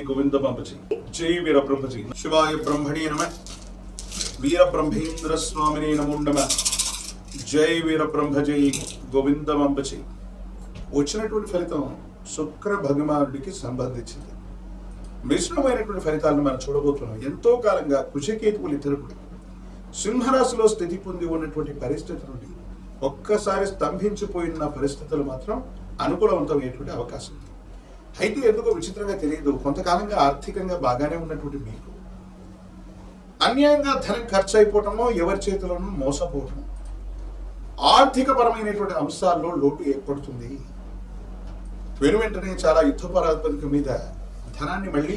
గోవింద బాబాజీ. జై వీర బ్రహ్మజీ. శివాయ బ్రహ్మణే నమ. వీర బ్రహ్మేంద్ర స్వామిని నమ జై వీర బ్రహ్మజయ గోవింద బాబాజీ. వచ్చినటువంటి ఫలితం శుక్ర భగవానుడికి సంబంధించింది. మిశ్రమైనటువంటి ఫలితాలను మనం చూడబోతున్నాం. ఎంతో కాలంగా కుశకేతువులు ఇద్దరు కూడా. సింహరాశిలో స్థితి పొంది ఉన్నటువంటి పరిస్థితి నుండి ఒక్కసారి స్తంభించిపోయిన పరిస్థితులు మాత్రం అనుకూలవంతమయ్యేటువంటి అవకాశం ఉంది. అయితే ఎందుకో విచిత్రంగా తెలియదు. కొంతకాలంగా ఆర్థికంగా బాగానే ఉన్నటువంటి మీకు. అన్యాయంగా ధనం ఖర్చు అయిపోవటమో ఎవరి చేతిలోనూ మోసపోవటం. ఆర్థిక పరమైనటువంటి అంశాల్లో లోటు ఏర్పడుతుంది. వెను వెంటనే చాలా యుద్ధ మీద ధనాన్ని మళ్ళీ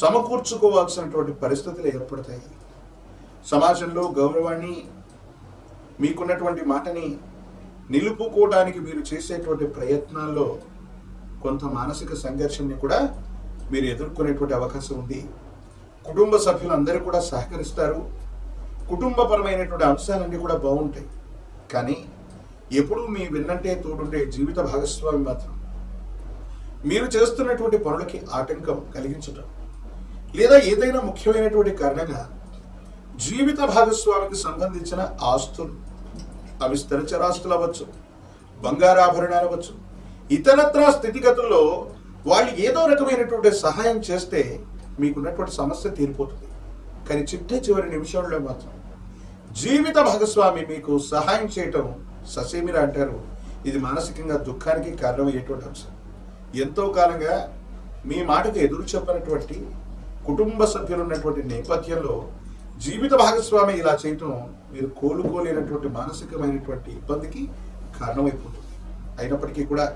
సమకూర్చుకోవాల్సినటువంటి పరిస్థితులు ఏర్పడతాయి. సమాజంలో గౌరవాన్ని మీకున్నటువంటి మాటని నిలుపుకోవడానికి మీరు చేసేటువంటి ప్రయత్నాల్లో కొంత మానసిక సంఘర్షణని కూడా మీరు ఎదుర్కొనేటువంటి అవకాశం ఉంది. కుటుంబ సభ్యులందరూ కూడా సహకరిస్తారు. కుటుంబపరమైనటువంటి అంశాలన్నీ కూడా బాగుంటాయి. కానీ ఎప్పుడూ మీ విన్నంటే తోడుండే జీవిత భాగస్వామి మాత్రం మీరు చేస్తున్నటువంటి పనులకి ఆటంకం కలిగించటం లేదా ఏదైనా ముఖ్యమైనటువంటి కారణంగా జీవిత భాగస్వామికి సంబంధించిన ఆస్తులు అవి స్థిరచరాస్తులు అవ్వచ్చు బంగారాభరణాలు అవ్వచ్చు ఇతరత్ర స్థితిగతుల్లో వాళ్ళు ఏదో రకమైనటువంటి సహాయం చేస్తే మీకున్నటువంటి సమస్య తీరిపోతుంది. కానీ చిట్ట చివరి నిమిషంలో మాత్రం జీవిత భాగస్వామి మీకు సహాయం చేయటం ససేమిరా అంటారు. ఇది మానసికంగా దుఃఖానికి కారణమయ్యేటువంటి అంశం. ఎంతో కాలంగా మీ మాటకు ఎదురు చెప్పినటువంటి కుటుంబ సభ్యులు ఉన్నటువంటి నేపథ్యంలో జీవిత భాగస్వామి ఇలా చేయటం మీరు కోలుకోలేనటువంటి మానసికమైనటువంటి ఇబ్బందికి కారణమైపోతుంది. అయినప్పటికీ కూడా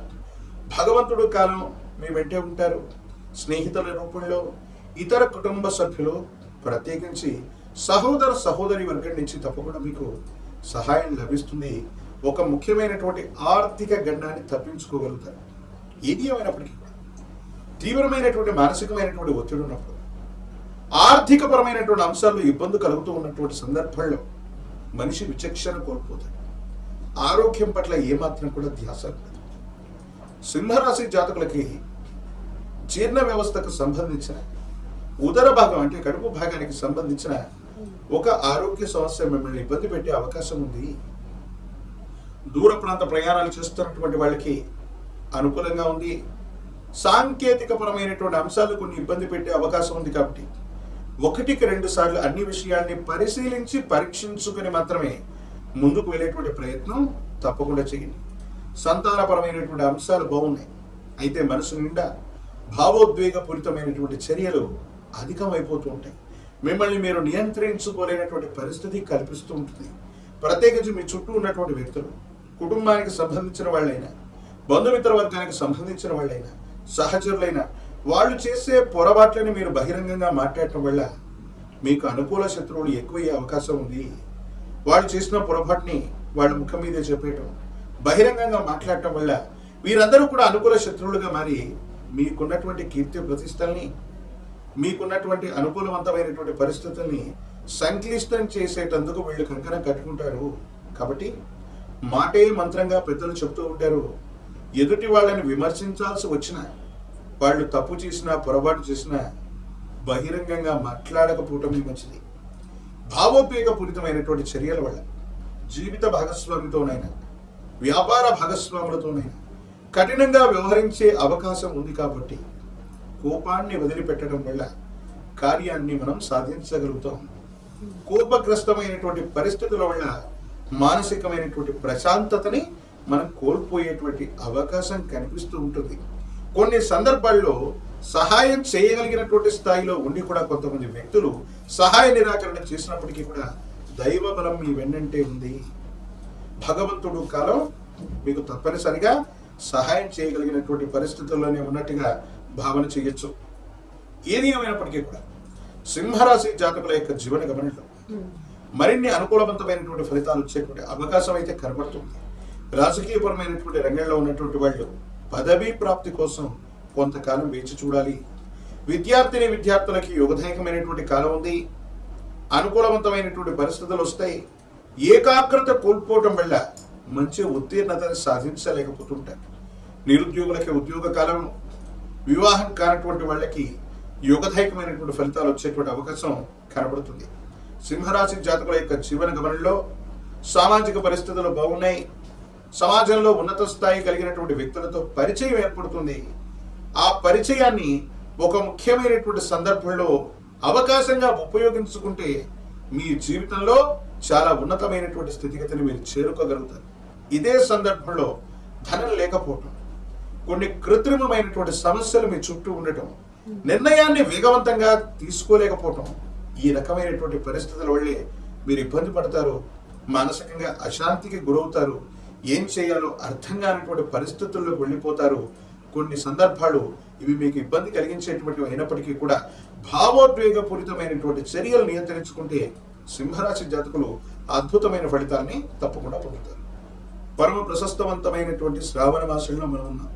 భగవంతుడు కాలం మీ వెంటే ఉంటారు. స్నేహితుల రూపంలో ఇతర కుటుంబ సభ్యులు ప్రత్యేకించి సహోదర సహోదరి వర్గం నుంచి తప్పకుండా మీకు సహాయం లభిస్తుంది. ఒక ముఖ్యమైనటువంటి ఆర్థిక గండాన్ని తప్పించుకోగలుగుతారు. ఏది ఏమైనప్పటికీ తీవ్రమైనటువంటి మానసికమైనటువంటి ఒత్తిడి ఉన్నప్పుడు ఆర్థికపరమైనటువంటి అంశాల్లో ఇబ్బంది కలుగుతూ ఉన్నటువంటి సందర్భంలో మనిషి విచక్షణ కోల్పోతాడు. ఆరోగ్యం పట్ల ఏమాత్రం కూడా ధ్యాస ఉండదు. సింహరాశి జాతకులకి జీర్ణ వ్యవస్థకు సంబంధించిన ఉదర భాగం అంటే కడుపు భాగానికి సంబంధించిన ఒక ఆరోగ్య సమస్య మిమ్మల్ని ఇబ్బంది పెట్టే అవకాశం ఉంది. దూర ప్రాంత ప్రయాణాలు చేస్తున్నటువంటి వాళ్ళకి అనుకూలంగా ఉంది. సాంకేతిక పరమైనటువంటి అంశాలు కొన్ని ఇబ్బంది పెట్టే అవకాశం ఉంది కాబట్టి ఒకటికి రెండు సార్లు అన్ని విషయాల్ని పరిశీలించి పరీక్షించుకుని మాత్రమే ముందుకు వెళ్ళేటువంటి ప్రయత్నం తప్పకుండా చేయండి. సంతానపరమైనటువంటి అంశాలు బాగున్నాయి. అయితే మనసు నిండా భావోద్వేగపూరితమైనటువంటి చర్యలు అధికమైపోతూ ఉంటాయి. మిమ్మల్ని మీరు నియంత్రించుకోలేనటువంటి పరిస్థితి కల్పిస్తూ ఉంటుంది. ప్రత్యేకించి మీ చుట్టూ ఉన్నటువంటి వ్యక్తులు కుటుంబానికి సంబంధించిన వాళ్ళైనా బంధుమిత్ర వర్గానికి సంబంధించిన వాళ్ళైనా సహచరులైనా వాళ్ళు చేసే పొరపాట్లని మీరు బహిరంగంగా మాట్లాడటం వల్ల మీకు అనుకూల శత్రువులు ఎక్కువయ్యే అవకాశం ఉంది. వాళ్ళు చేసిన పొరపాటుని వాళ్ళ ముఖం మీదే చెప్పేయటం బహిరంగంగా మాట్లాడటం వల్ల వీరందరూ కూడా అనుకూల శత్రువులుగా మారి మీకున్నటువంటి కీర్తి ప్రతిష్టల్ని మీకున్నటువంటి అనుకూలవంతమైనటువంటి పరిస్థితుల్ని సంక్లిష్టం చేసేటందుకు వీళ్ళు కంకణం కట్టుకుంటారు. కాబట్టి మాటే మంత్రంగా పెద్దలు చెప్తూ ఉంటారు. ఎదుటి వాళ్ళని విమర్శించాల్సి వచ్చిన వాళ్ళు తప్పు చేసినా పొరపాటు చేసినా బహిరంగంగా మాట్లాడకపోవటమే మంచిది. భావోద్వేగపూరితమైనటువంటి చర్యల వల్ల జీవిత భాగస్వామితోనైనా వ్యాపార భాగస్వాములతోనైనా కఠినంగా వ్యవహరించే అవకాశం ఉంది కాబట్టి కోపాన్ని వదిలిపెట్టడం వల్ల కార్యాన్ని మనం సాధించగలుగుతాం. కోపగ్రస్తమైనటువంటి పరిస్థితుల వల్ల మానసికమైనటువంటి ప్రశాంతతని మనం కోల్పోయేటువంటి అవకాశం కనిపిస్తూ ఉంటుంది. కొన్ని సందర్భాల్లో సహాయం చేయగలిగినటువంటి స్థాయిలో ఉండి కూడా కొంతమంది వ్యక్తులు సహాయ నిరాకరణ చేసినప్పటికీ కూడా దైవ బలం మీ వెన్నంటే ఉంది. భగవంతుడు కాలం మీకు తప్పనిసరిగా సహాయం చేయగలిగినటువంటి పరిస్థితుల్లోనే ఉన్నట్టుగా భావన చేయొచ్చు. ఏది ఏమైనప్పటికీ కూడా సింహరాశి జాతకుల యొక్క జీవన గమనంలో మరిన్ని అనుకూలవంతమైనటువంటి ఫలితాలు వచ్చేటువంటి అవకాశం అయితే కనబడుతుంది. రాజకీయపరమైనటువంటి రంగంలో ఉన్నటువంటి వాళ్ళు పదవీ ప్రాప్తి కోసం కొంతకాలం వేచి చూడాలి. విద్యార్థిని విద్యార్థులకి యుగదాయకమైనటువంటి కాలం ఉంది. అనుకూలవంతమైనటువంటి పరిస్థితులు వస్తాయి. ఏకాగ్రత కోల్పోవటం వల్ల మంచి ఉత్తీర్ణతని సాధించలేకపోతుంటారు. నిరుద్యోగులకి ఉద్యోగ కాలం వివాహం కానటువంటి వాళ్ళకి యుగదాయకమైనటువంటి ఫలితాలు వచ్చేటువంటి అవకాశం కనబడుతుంది. సింహరాశి జాతకుల యొక్క జీవన గమనంలో సామాజిక పరిస్థితులు బాగున్నాయి. సమాజంలో ఉన్నత స్థాయి కలిగినటువంటి వ్యక్తులతో పరిచయం ఏర్పడుతుంది. ఆ పరిచయాన్ని ఒక ముఖ్యమైనటువంటి సందర్భంలో అవకాశంగా ఉపయోగించుకుంటే మీ జీవితంలో చాలా ఉన్నతమైనటువంటి స్థితిగతిని మీరు చేరుకోగలుగుతారు. ఇదే సందర్భంలో ధనం లేకపోవటం కొన్ని కృత్రిమమైనటువంటి సమస్యలు మీ చుట్టూ ఉండటం నిర్ణయాన్ని వేగవంతంగా తీసుకోలేకపోవటం ఈ రకమైనటువంటి పరిస్థితుల వల్లే మీరు ఇబ్బంది పడతారు మానసికంగా అశాంతికి గురవుతారు ఏం చేయాలో అర్థం కానటువంటి పరిస్థితుల్లోకి వెళ్ళిపోతారు. కొన్ని సందర్భాలు ఇవి మీకు ఇబ్బంది కలిగించేటువంటి అయినప్పటికీ కూడా భావోద్వేగపూరితమైనటువంటి చర్యలు నియంత్రించుకుంటే సింహరాశి జాతకులు అద్భుతమైన ఫలితాన్ని తప్పకుండా పొందుతారు. పరమ ప్రశస్తవంతమైనటువంటి శ్రావణ మాసంలో మనం ఉన్నాం.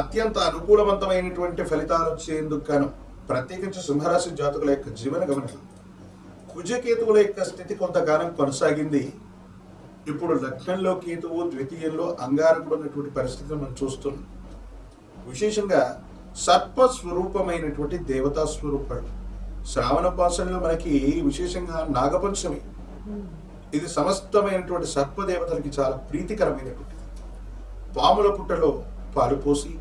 అత్యంత అనుకూలవంతమైనటువంటి ఫలితాలు వచ్చేందుకు గాను ప్రత్యేకించి సింహరాశి జాతకుల యొక్క జీవన గమనం. కుజకేతువుల యొక్క స్థితి కొంతకాలం కొనసాగింది. ఇప్పుడు లగ్నంలో కేతువు ద్వితీయంలో అంగారకుడు ఉన్నటువంటి పరిస్థితిని మనం చూస్తున్నాం. విశేషంగా సర్ప స్వరూపమైనటువంటి దేవతా స్వరూపాలు శ్రావణ పాసంలో మనకి విశేషంగా నాగపంచమి. ఇది సమస్తమైనటువంటి సర్పదేవతలకి చాలా ప్రీతికరమైనటువంటి పాముల పుట్టలో పాలు పోసి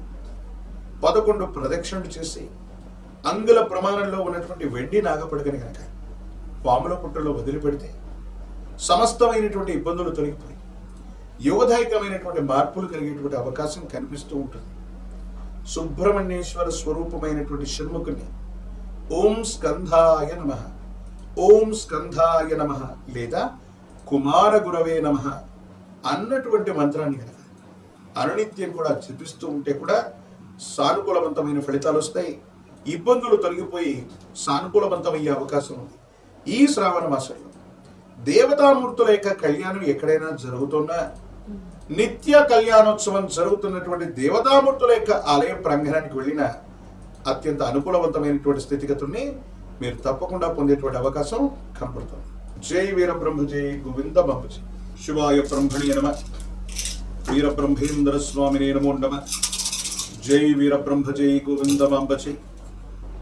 పదకొండు ప్రదక్షిణలు చేసి అంగుల ప్రమాణంలో ఉన్నటువంటి వెండి నాగపడకని కనుక పాముల పుట్టలో వదిలిపెడితే సమస్తమైనటువంటి ఇబ్బందులు తొలగిపోయి యువదాయకమైనటువంటి మార్పులు కలిగేటువంటి అవకాశం కనిపిస్తూ ఉంటుంది. సుబ్రహ్మణ్యేశ్వర స్వరూపమైనటువంటి షణ్ముఖుని ఓం స్కంధాయ నమ. ఓం స్కంధాయ నమ. లేదా కుమార గురవే నమ అన్నటువంటి మంత్రాన్ని కనుక అనునిత్యం కూడా జపిస్తూ ఉంటే కూడా సానుకూలవంతమైన ఫలితాలు వస్తాయి. ఇబ్బందులు తొలగిపోయి సానుకూలవంతమయ్యే అవకాశం ఉంది. ఈ శ్రావణ మాసంలో దేవతామూర్తుల యొక్క కళ్యాణం ఎక్కడైనా జరుగుతున్నా నిత్య కళ్యాణోత్సవం జరుగుతున్నటువంటి దేవతామూర్తుల యొక్క ఆలయ ప్రాంగణానికి వెళ్ళిన అత్యంత అనుకూలవంతమైనటువంటి స్థితిగతుల్ని మీరు తప్పకుండా పొందేటువంటి అవకాశం కనపడుతుంది. జై వీరబ్రహ్మ జై గోవింద బాబుజీ శివాయ బ్రహ్మణి నమ. వీరబ్రహ్మేంద్ర స్వామినే నమో నమ. జై వీరబ్రహ్మ జై గోవింద బాంబజీ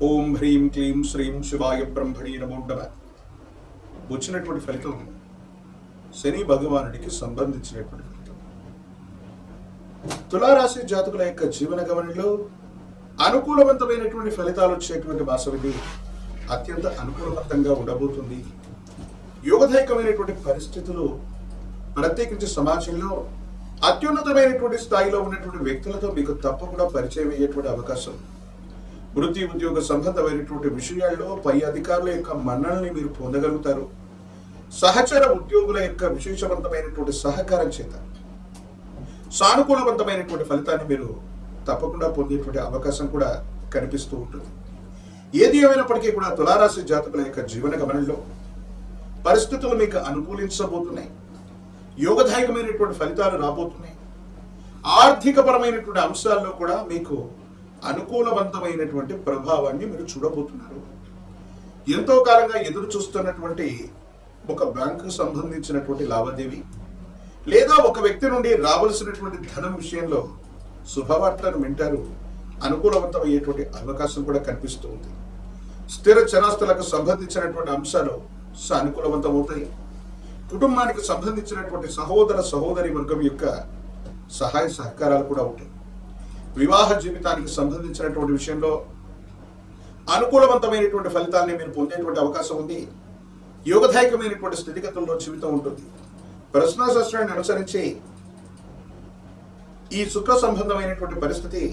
ఓం హ్రీం క్లీం శ్రీం శివాయ బ్రహ్మణి నమో నమ. వచ్చినటువంటి ఫలితం శని భగవానుడికి సంబంధించినటువంటి తులారాశి జాతకుల యొక్క జీవన గమనంలో అనుకూలవంతమైనటువంటి ఫలితాలు వచ్చేటువంటి మాసం అత్యంత అనుకూలవంతంగా ఉండబోతుంది. యోగదాయకమైనటువంటి పరిస్థితులు ప్రత్యేకించి సమాజంలో అత్యున్నతమైనటువంటి స్థాయిలో ఉన్నటువంటి వ్యక్తులతో మీకు తప్పకుండా పరిచయం అయ్యేటువంటి అవకాశం. వృత్తి ఉద్యోగ సంబంధమైనటువంటి విషయాల్లో పై అధికారుల యొక్క మన్నల్ని మీరు పొందగలుగుతారు. సహచర ఉద్యోగుల యొక్క విశేషవంతమైనటువంటి సహకారం చేత సానుకూలవంతమైనటువంటి ఫలితాన్ని మీరు తప్పకుండా పొందేటువంటి అవకాశం కూడా కనిపిస్తూ ఉంటుంది. ఏది ఏమైనప్పటికీ కూడా తులారాశి జాతకుల యొక్క జీవన గమనంలో పరిస్థితులు మీకు అనుకూలించబోతున్నాయి. యోగదాయకమైనటువంటి ఫలితాలు రాబోతున్నాయి. ఆర్థికపరమైనటువంటి అంశాల్లో కూడా మీకు అనుకూలవంతమైనటువంటి ప్రభావాన్ని మీరు చూడబోతున్నారు. ఎంతో కాలంగా ఎదురు చూస్తున్నటువంటి ఒక బ్యాంకు సంబంధించినటువంటి లావాదేవీ లేదా ఒక వ్యక్తి నుండి రావలసినటువంటి ధనం విషయంలో శుభవార్తను వింటారు అనుకూలవంతమయ్యేటువంటి అవకాశం కూడా కనిపిస్తూ ఉంది. స్థిర చరాస్తులకు సంబంధించినటువంటి అంశాలు సానుకూలవంతమవుతాయి కుటుంబానికి సంబంధించినటువంటి సహోదర సహోదరి వర్గం యొక్క సహాయ సహకారాలు కూడా ఉంటాయి. వివాహ జీవితానికి సంబంధించినటువంటి విషయంలో అనుకూలవంతమైనటువంటి ఫలితాన్ని మీరు పొందేటువంటి అవకాశం ఉంది. యోగదాయకమైనటువంటి స్థితిగతుల్లో జీవితం ఉంటుంది. ప్రశ్నాశాస్త్రాన్ని అనుసరించి ఈ సుఖ సంబంధమైనటువంటి పరిస్థితి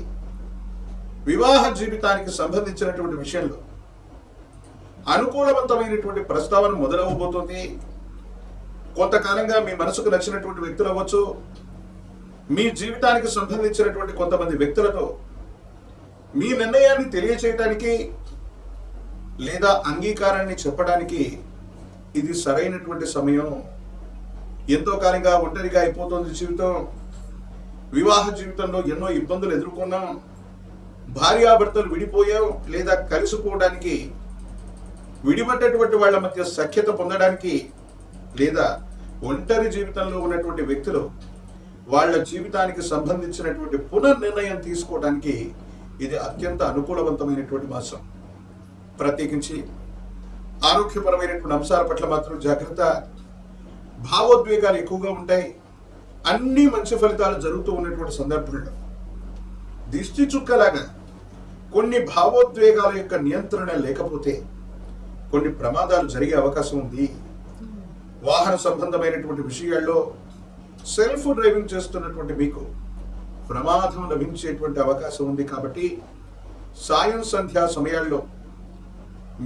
వివాహ జీవితానికి సంబంధించినటువంటి విషయంలో అనుకూలవంతమైనటువంటి ప్రస్తావన మొదలవబోతుంది కొంతకాలంగా మీ మనసుకు నచ్చినటువంటి వ్యక్తులు అవ్వచ్చు. మీ జీవితానికి సంబంధించినటువంటి కొంతమంది వ్యక్తులతో మీ నిర్ణయాన్ని తెలియచేయటానికి లేదా అంగీకారాన్ని చెప్పడానికి ఇది సరైనటువంటి సమయం. ఎంతో కాలంగా ఒంటరిగా అయిపోతుంది జీవితం. వివాహ జీవితంలో ఎన్నో ఇబ్బందులు ఎదుర్కొన్నాం. భార్యాభర్తలు విడిపోయాం లేదా కలిసిపోవడానికి విడిపడ్డటువంటి వాళ్ళ మధ్య సఖ్యత పొందడానికి లేదా ఒంటరి జీవితంలో ఉన్నటువంటి వ్యక్తులు వాళ్ళ జీవితానికి సంబంధించినటువంటి పునర్నిర్ణయం తీసుకోవడానికి ఇది అత్యంత అనుకూలవంతమైనటువంటి మాసం. ప్రత్యేకించి ఆరోగ్యపరమైనటువంటి అంశాల పట్ల మాత్రం జాగ్రత్త. భావోద్వేగాలు ఎక్కువగా ఉంటాయి. అన్ని మంచి ఫలితాలు జరుగుతూ ఉన్నటువంటి సందర్భంలో దిష్టి చుక్కలాగా కొన్ని భావోద్వేగాల యొక్క నియంత్రణ లేకపోతే కొన్ని ప్రమాదాలు జరిగే అవకాశం ఉంది. వాహన సంబంధమైనటువంటి విషయాల్లో సెల్ఫ్ డ్రైవింగ్ చేస్తున్నటువంటి మీకు ప్రమాదం లభించేటువంటి అవకాశం ఉంది కాబట్టి సాయం సంధ్యా సమయాల్లో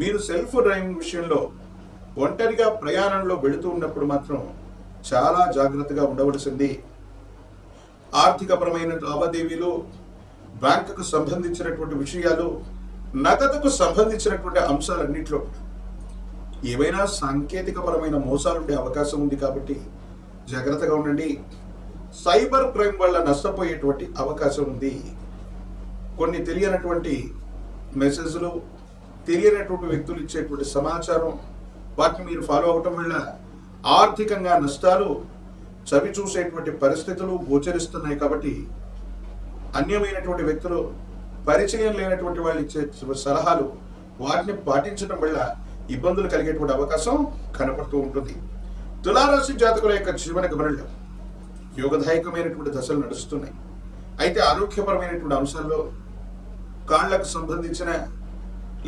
మీరు సెల్ఫ్ డ్రైవింగ్ విషయంలో ఒంటరిగా ప్రయాణంలో వెళుతూ ఉన్నప్పుడు మాత్రం చాలా జాగ్రత్తగా ఉండవలసింది. ఆర్థికపరమైన లావాదేవీలు బ్యాంకుకు సంబంధించినటువంటి విషయాలు నగదుకు సంబంధించినటువంటి అంశాలన్నింటిలో ఏవైనా సాంకేతికపరమైన మోసాలు ఉండే అవకాశం ఉంది కాబట్టి జాగ్రత్తగా ఉండండి. సైబర్ క్రైమ్ వల్ల నష్టపోయేటువంటి అవకాశం ఉంది. కొన్ని తెలియనటువంటి మెసేజ్లు తెలియనటువంటి వ్యక్తులు ఇచ్చేటువంటి సమాచారం వాటిని మీరు ఫాలో అవటం వల్ల ఆర్థికంగా నష్టాలు చవి చూసేటువంటి పరిస్థితులు గోచరిస్తున్నాయి కాబట్టి అన్యమైనటువంటి వ్యక్తులు పరిచయం లేనటువంటి వాళ్ళు ఇచ్చే సలహాలు వాటిని పాటించడం వల్ల ఇబ్బందులు కలిగేటువంటి అవకాశం కనపడుతూ ఉంటుంది. తులారాశి జాతకుల యొక్క జీవన గమనంలో యోగదాయకమైనటువంటి దశలు నడుస్తున్నాయి. అయితే ఆరోగ్యపరమైనటువంటి అంశాల్లో కాళ్ళకు సంబంధించిన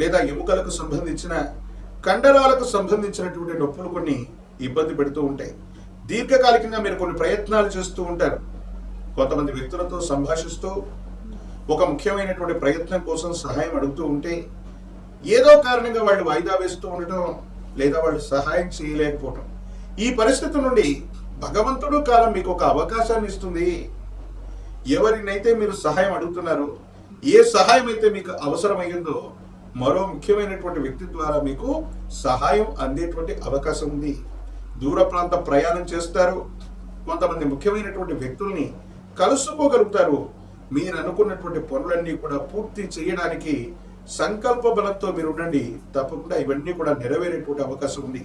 లేదా ఎముకలకు సంబంధించిన కండరాలకు సంబంధించినటువంటి నొప్పులు కొన్ని ఇబ్బంది పెడుతూ ఉంటాయి. దీర్ఘకాలికంగా మీరు కొన్ని ప్రయత్నాలు చేస్తూ ఉంటారు. కొంతమంది వ్యక్తులతో సంభాషిస్తూ ఒక ముఖ్యమైనటువంటి ప్రయత్నం కోసం సహాయం అడుగుతూ ఉంటే ఏదో కారణంగా వాళ్ళు వాయిదా వేస్తూ ఉండటం లేదా వాళ్ళు సహాయం చేయలేకపోవటం. ఈ పరిస్థితి నుండి భగవంతుడు కాలం మీకు ఒక అవకాశాన్ని ఇస్తుంది. ఎవరినైతే మీరు సహాయం అడుగుతున్నారో ఏ సహాయం అయితే మీకు అవసరమైందో మరో ముఖ్యమైనటువంటి వ్యక్తి ద్వారా మీకు సహాయం అందేటువంటి అవకాశం ఉంది. దూర ప్రాంత ప్రయాణం చేస్తారు. కొంతమంది ముఖ్యమైనటువంటి వ్యక్తుల్ని కలుసుకోగలుగుతారు. మీరు అనుకున్నటువంటి పనులన్నీ కూడా పూర్తి చేయడానికి సంకల్ప బలంతో మీరు ఉండండి. తప్పకుండా ఇవన్నీ కూడా నెరవేరేటువంటి అవకాశం ఉంది.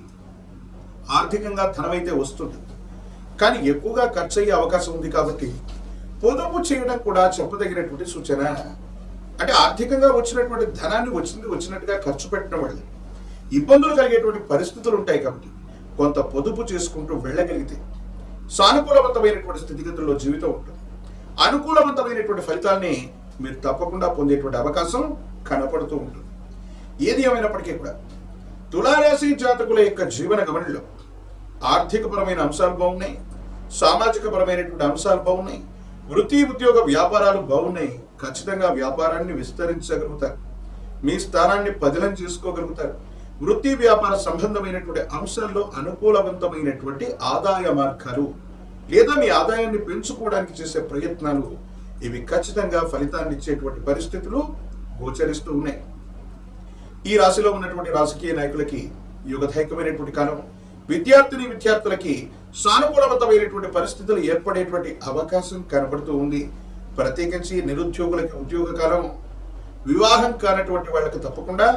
ఆర్థికంగా ధనమైతే వస్తుంది. కానీ ఎక్కువగా ఖర్చు అయ్యే అవకాశం ఉంది కాబట్టి పొదుపు చేయడం కూడా చెప్పదగినటువంటి సూచన. అంటే ఆర్థికంగా వచ్చినటువంటి ధనాన్ని వచ్చింది వచ్చినట్టుగా ఖర్చు పెట్టడం వల్ల ఇబ్బందులు కలిగేటువంటి పరిస్థితులు ఉంటాయి కాబట్టి కొంత పొదుపు చేసుకుంటూ వెళ్ళగలిగితే సానుకూలవంతమైనటువంటి స్థితిగతుల్లో జీవితం ఉంటుంది. అనుకూలవంతమైనటువంటి ఫలితాల్ని మీరు తప్పకుండా పొందేటువంటి అవకాశం కనపడుతూ ఉంటుంది. ఏది ఏమైనప్పటికీ కూడా తులారాశి జాతకుల యొక్క జీవన గమనంలో ఆర్థికపరమైన అంశాలు బాగున్నాయి సామాజికపరమైనటువంటి అంశాలు బాగున్నాయి వృత్తి ఉద్యోగ వ్యాపారాలు బాగున్నాయి ఖచ్చితంగా వ్యాపారాన్ని విస్తరించగలుగుతారు. మీ స్థానాన్ని పదిలం చేసుకోగలుగుతారు. వృత్తి వ్యాపార సంబంధమైనటువంటి అంశాల్లో అనుకూలవంతమైనటువంటి ఆదాయ మార్గాలు లేదా మీ ఆదాయాన్ని పెంచుకోవడానికి చేసే ప్రయత్నాలు ఇవి ఖచ్చితంగా ఫలితాన్ని ఇచ్చేటువంటి పరిస్థితులు గోచరిస్తూ ఉన్నాయి. ఈ రాశిలో ఉన్నటువంటి రాజకీయ నాయకులకి యుగధైకమైనటువంటి కాలం విద్యార్థిని విద్యార్థులకి సానుకూలవంతమైనటువంటి పరిస్థితులు ఏర్పడేటువంటి అవకాశం కనబడుతూ ఉంది. ప్రత్యేకించి నిరుద్యోగులకి ఉద్యోగ కాలం వివాహం కానటువంటి వాళ్ళకి తప్పకుండా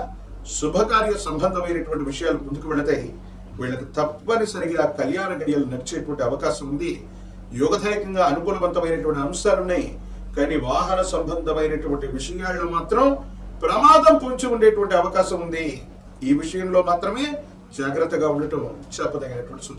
శుభకార్య సంబంధమైనటువంటి విషయాలు ముందుకు వెళతాయి వీళ్ళకి తప్పనిసరిగా కళ్యాణ గడియలు నడిచేటువంటి అవకాశం ఉంది. యోగదాయకంగా అనుకూలవంతమైనటువంటి అంశాలు ఉన్నాయి. కానీ వాహన సంబంధమైనటువంటి విషయాల్లో మాత్రం ప్రమాదం పొంచి ఉండేటువంటి అవకాశం ఉంది. ఈ విషయంలో మాత్రమే జాగ్రత్తగా ఉండటం చెప్పదగినటువంటి సూచన.